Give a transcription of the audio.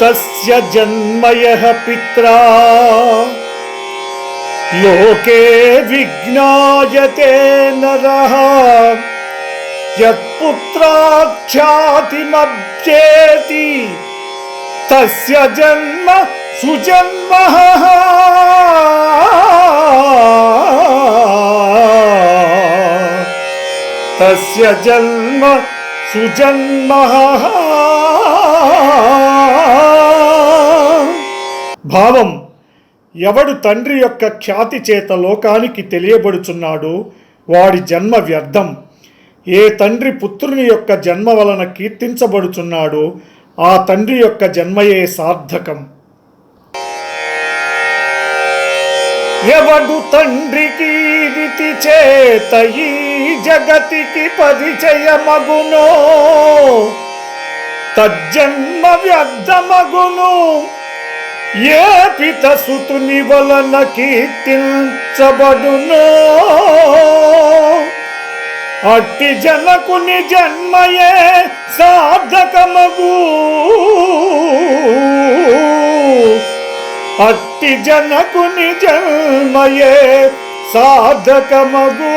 तस्य जन्मयः पित्रा। लोके विज्ञायते नरः। यत्पुत्राख्यातिमब्जेति। तस्य जन्म सुजन्म। तस्य जन्म सुजन्मः। భావం ఎవడు తండ్రి యొక్క ఖ్యాతి చేత లోకానికి తెలియబడుచున్నాడో వాడి జన్మ వ్యర్థం. ఏ తండ్రి పుత్రుని యొక్క జన్మ వలన కీర్తించబడుచున్నాడో ఆ తండ్రి యొక్క జన్మయే సార్థకం. ఎవడు తండ్రికి రీతి చేత ఈ జగతికి పరిచయమగునో తజ్జన్మ వ్యర్థమగును ఏ పిత సుతుని వలన కీర్తించబడును. అట్టి జనకుని జన్మయే సార్థకమగు. అట్టి జనకుని జన్మయే సాధకమగు